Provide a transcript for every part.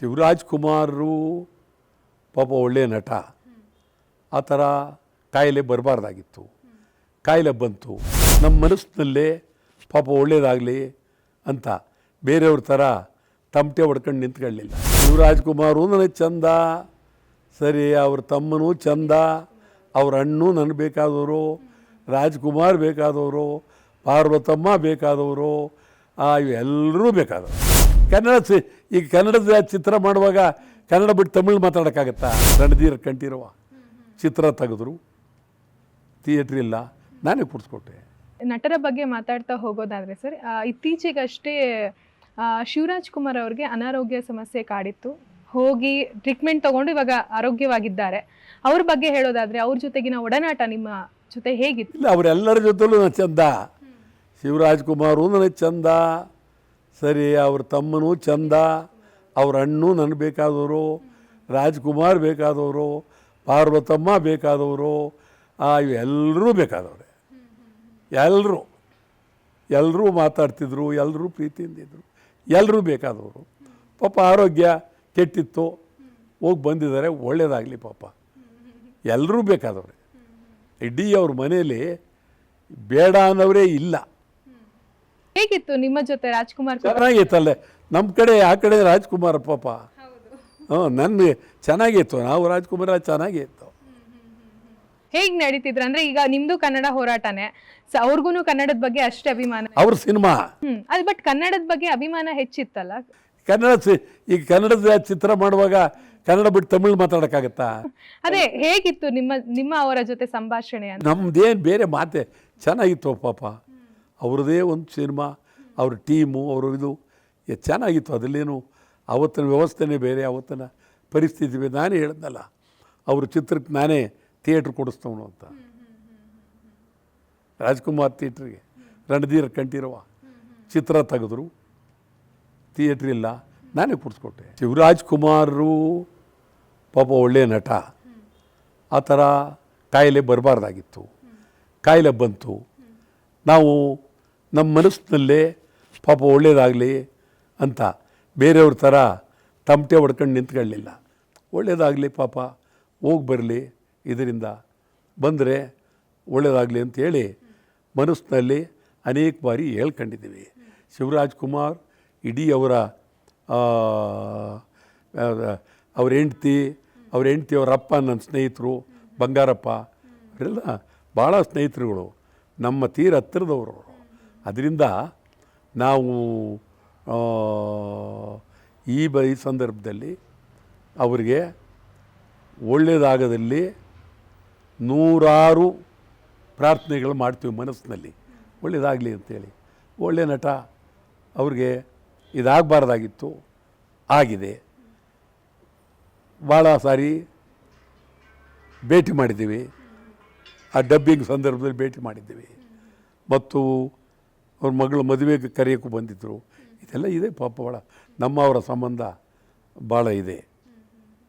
ಶಿವರಾಜ್ ಕುಮಾರರು ಪಾಪ ಒಳ್ಳೆಯ ನಟ. ಆ ಥರ ಕಾಯಿಲೆ ಬರಬಾರ್ದಾಗಿತ್ತು. ಕಾಯಿಲೆ ಬಂತು. ನಮ್ಮ ಮನಸ್ಸಿನಲ್ಲೇ ಪಾಪ ಒಳ್ಳೇದಾಗಲಿ ಅಂತ ಬೇರೆಯವ್ರ ಥರ ತಮಟೆ ಹೊಡ್ಕೊಂಡು ನಿಂತ್ಕೊಳ್ಳಿಲ್ಲ. ಶಿವರಾಜ್ ಕುಮಾರು ನನಗೆ ಚಂದ. ಸರಿ, ಅವ್ರ ತಮ್ಮನೂ ಚಂದ. ಅವ್ರ ಅಣ್ಣು ನನಗೆ ಬೇಕಾದವರು. ರಾಜ್ಕುಮಾರ್ ಬೇಕಾದವರು. ಪಾರ್ವತಮ್ಮ ಬೇಕಾದವರು. ಇವೆಲ್ಲರೂ ಬೇಕಾದವರು. ಕನ್ನಡ ಸಿ ಈಗ ಕನ್ನಡದ ಚಿತ್ರ ಮಾಡುವಾಗ ಕನ್ನಡ ಬಿಟ್ಟು ತಮಿಳು ಮಾತಾಡೋಕ್ಕಾಗತ್ತಾ? ರಣಧೀರ್ ಕಂಠೀರವ. ಚಿತ್ರ ತೆಗೆದ್ರು. ಥಿಯೇಟ್ರ್ ಇಲ್ಲ. ನಾನೇ ಕೂಡಿಸ್ಕೊಟ್ಟೆ. ನಟರ ಬಗ್ಗೆ ಮಾತಾಡ್ತಾ ಹೋಗೋದಾದರೆ ಸರ್ ಇತ್ತೀಚೆಗಷ್ಟೇ ಶಿವರಾಜ್ ಕುಮಾರ್ ಅವ್ರಿಗೆ ಅನಾರೋಗ್ಯ ಸಮಸ್ಯೆ ಕಾಡಿತ್ತು. ಹೋಗಿ ಟ್ರೀಟ್ಮೆಂಟ್ ತಗೊಂಡು ಇವಾಗ ಆರೋಗ್ಯವಾಗಿದ್ದಾರೆ. ಅವ್ರ ಬಗ್ಗೆ ಹೇಳೋದಾದ್ರೆ ಅವ್ರ ಜೊತೆಗಿನ ಒಡನಾಟ ನಿಮ್ಮ ಜೊತೆ ಹೇಗಿತ್ತು? ಇಲ್ಲ ಅವರೆಲ್ಲರ ಜೊತೆಲೂ ನಾನು ಚಂದ. ಶಿವರಾಜ್ ಕುಮಾರು ನನಗೆ ಚಂದ. ಸರಿ, ಅವ್ರ ತಮ್ಮನೂ ಚಂದ, ಅವ್ರ ಅಣ್ಣು ನನಗೆ ಬೇಕಾದವರು, ರಾಜ್ಕುಮಾರ್ ಬೇಕಾದವರು, ಪಾರ್ವತಮ್ಮ ಬೇಕಾದವರು ಇವೆಲ್ಲರೂ ಬೇಕಾದವ್ರೆ. ಎಲ್ಲರೂ ಎಲ್ಲರೂ ಮಾತಾಡ್ತಿದ್ರು ಎಲ್ಲರೂ ಪ್ರೀತಿಯಿಂದಿದ್ರು ಎಲ್ಲರೂ ಬೇಕಾದವರು. ಪಾಪ ಆರೋಗ್ಯ ಕೆಟ್ಟಿತ್ತು, ಹೋಗಿ ಬಂದಿದ್ದಾರೆ, ಒಳ್ಳೇದಾಗಲಿ ಪಾಪ. ಎಲ್ಲರೂ ಬೇಕಾದವ್ರೆ. ಇಡೀ ಅವ್ರ ಮನೆಯಲ್ಲಿ ಬೇಡ ಅನ್ನೋರೇ ಇಲ್ಲ. ಹೇಗಿತ್ತು ನಿಮ್ಮ ಜೊತೆ ರಾಜ್ಕುಮಾರ್ ಚೆನ್ನಾಗಿತ್ತಲ್ಲ ಚೆನ್ನಾಗಿತ್ತಲ್ಲೇ ನಮ್ಮ ಕಡೆ ಆ ಕಡೆ ರಾಜ್ಕುಮಾರ್ ಪಾಪ. ಹ್ಞೂ ನನ್ನ ಚೆನ್ನಾಗಿತ್ತು. ನಾವು ರಾಜ್ಕುಮಾರ ಚೆನ್ನಾಗಿತ್ತು. ಹೇಗ್ ನಡೀತಿದ್ರು? ಅಂದ್ರೆ ಈಗ ನಿಮ್ದು ಕನ್ನಡ ಹೋರಾಟನೇ. ಸೊ ಅವ್ರಿಗೂ ಕನ್ನಡದ ಬಗ್ಗೆ ಅಷ್ಟೇ ಅಭಿಮಾನ. ಅವ್ರ ಸಿನಿಮಾ? ಹ್ಮ್ ಅದು ಬಟ್ ಕನ್ನಡದ ಬಗ್ಗೆ ಅಭಿಮಾನ ಹೆಚ್ಚಿತ್ತಲ್ಲ? ಕನ್ನಡ ಸಿ ಈಗ ಕನ್ನಡದ ಚಿತ್ರ ಮಾಡುವಾಗ ಕನ್ನಡ ಬಿಟ್ಟು ತಮಿಳು ಮಾತಾಡೋಕ್ಕಾಗತ್ತಾ? ಅದೇ ಹೇಗಿತ್ತು ನಿಮ್ಮ ನಿಮ್ಮ ಅವರ ಜೊತೆ ಸಂಭಾಷಣೆ ಅಂತ? ನಮ್ಮದೇನು ಬೇರೆ ಮಾತೆ. ಚೆನ್ನಾಗಿತ್ತು ಪಾಪ. ಅವ್ರದ್ದೇ ಒಂದು ಸಿನಿಮಾ, ಅವ್ರ ಟೀಮು, ಅವರು ಇದು. ಚೆನ್ನಾಗಿತ್ತು. ಅದರಲ್ಲೇನು ಅವತ್ತಿನ ವ್ಯವಸ್ಥೆನೇ ಬೇರೆ, ಅವತ್ತಿನ ಪರಿಸ್ಥಿತಿ ಬೇರೆ. ನಾನೇ ಹೇಳಿದ್ನಲ್ಲ ಅವ್ರ ಚಿತ್ರಕ್ಕೆ ನಾನೇ ಥಿಯೇಟ್ರ್ ಕೊಡಿಸ್ತವನು ಅಂತ. ರಾಜ್ಕುಮಾರ್ ಥಿಯೇಟ್ರಿಗೆ, ರಣಧೀರ್ ಕಂಠೀರವ ಚಿತ್ರ ತೆಗೆದ್ರು. ಥಿಯೇಟ್ರ್ ಇಲ್ಲ, ನಾನೇ ಕೊಡಿಸ್ಕೊಟ್ಟೆ. ಶಿವರಾಜ್ ಕುಮಾರರು ಪಾಪ ಒಳ್ಳೆಯ ನಟ. ಆ ಥರ ಕಾಯಿಲೆ ಬರಬಾರ್ದಾಗಿತ್ತು. ಕಾಯಿಲೆ ಬಂತು. ನಾವು ನಮ್ಮ ಮನಸ್ಸಿನಲ್ಲೇ ಪಾಪ ಒಳ್ಳೇದಾಗಲಿ ಅಂತ ಬೇರೆಯವ್ರ ಥರ ತಮಟೆ ಹೊಡ್ಕೊಂಡು ನಿಂತ್ಕೊಳ್ಳಲಿಲ್ಲ ಒಳ್ಳೇದಾಗಲಿ ಪಾಪ, ಹೋಗಿ ಬರಲಿ, ಇದರಿಂದ ಬಂದರೆ ಒಳ್ಳೇದಾಗಲಿ ಅಂತೇಳಿ ಮನಸ್ಸಿನಲ್ಲಿ ಅನೇಕ ಬಾರಿ ಹೇಳ್ಕೊಂಡಿದ್ದೀವಿ. ಶಿವರಾಜ್ ಕುಮಾರ್ ಇಡೀ ಅವರ ಅವ್ರ ಹೆಂಡ್ತಿ ಅವ್ರ ಹೆಂಡ್ತಿ ಅವ್ರ ಅಪ್ಪ ನನ್ನ ಸ್ನೇಹಿತರು, ಬಂಗಾರಪ್ಪ, ಅವರೆಲ್ಲ ಭಾಳ ಸ್ನೇಹಿತರುಗಳು. ನಮ್ಮ ತೀರ ಹತ್ತಿರದವರು ಅದರಿಂದ ನಾವು ಈ ಬ ಈ ಸಂದರ್ಭದಲ್ಲಿ ಅವರಿಗೆ ಒಳ್ಳೆಯದಾಗದಲ್ಲಿ ನೂರಾರು ಪ್ರಾರ್ಥನೆಗಳು ಮಾಡ್ತೀವಿ ಮನಸ್ಸಿನಲ್ಲಿ. ಒಳ್ಳೆಯದಾಗಲಿ ಅಂತೇಳಿ. ಒಳ್ಳೆ ನಟ ಅವ್ರಿಗೆ ಇದಾಗಬಾರ್ದಾಗಿತ್ತು. ಆಗಿದೆ. ಭಾಳ ಸಾರಿ ಭೇಟಿ ಮಾಡಿದ್ದೀವಿ. ಆ ಡಬ್ಬಿಂಗ್ ಸಂದರ್ಭದಲ್ಲಿ ಭೇಟಿ ಮಾಡಿದ್ದೀವಿ. ಮತ್ತು ಅವ್ರ ಮಗಳು ಮದುವೆಗೆ ಕರೆಯೋಕ್ಕೂ ಬಂದಿದ್ದರು ಇದೆಲ್ಲ ಇದೆ ಪಾಪ ಭಾಳ ನಮ್ಮ ಅವರ ಸಂಬಂಧ ಭಾಳ ಇದೆ.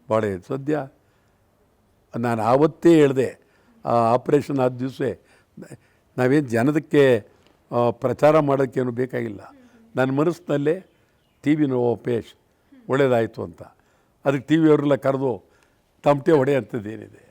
ಭಾಳ ಇದೆ. ಸದ್ಯ ನಾನು ಆವತ್ತೇ ಹೇಳಿದೆ, ಆ ಆಪ್ರೇಷನ್ ಆದ ದಿವಸ ನಾವೇನು ಜನದಕ್ಕೆ ಪ್ರಚಾರ ಮಾಡೋಕ್ಕೇನು ಬೇಕಾಗಿಲ್ಲ. ನನ್ನ ಮನಸ್ಸಿನಲ್ಲೇ ಟಿ ವಿ ನೋವು ಪೇಶ್ ಒಳ್ಳೇದಾಯಿತು ಅಂತ. ಅದಕ್ಕೆ ಟಿ ವಿಯವರೆಲ್ಲ ಕರೆದು ತಮಟೆ ಹೊಡೆ ಅಂಥದ್ದೇನಿದೆ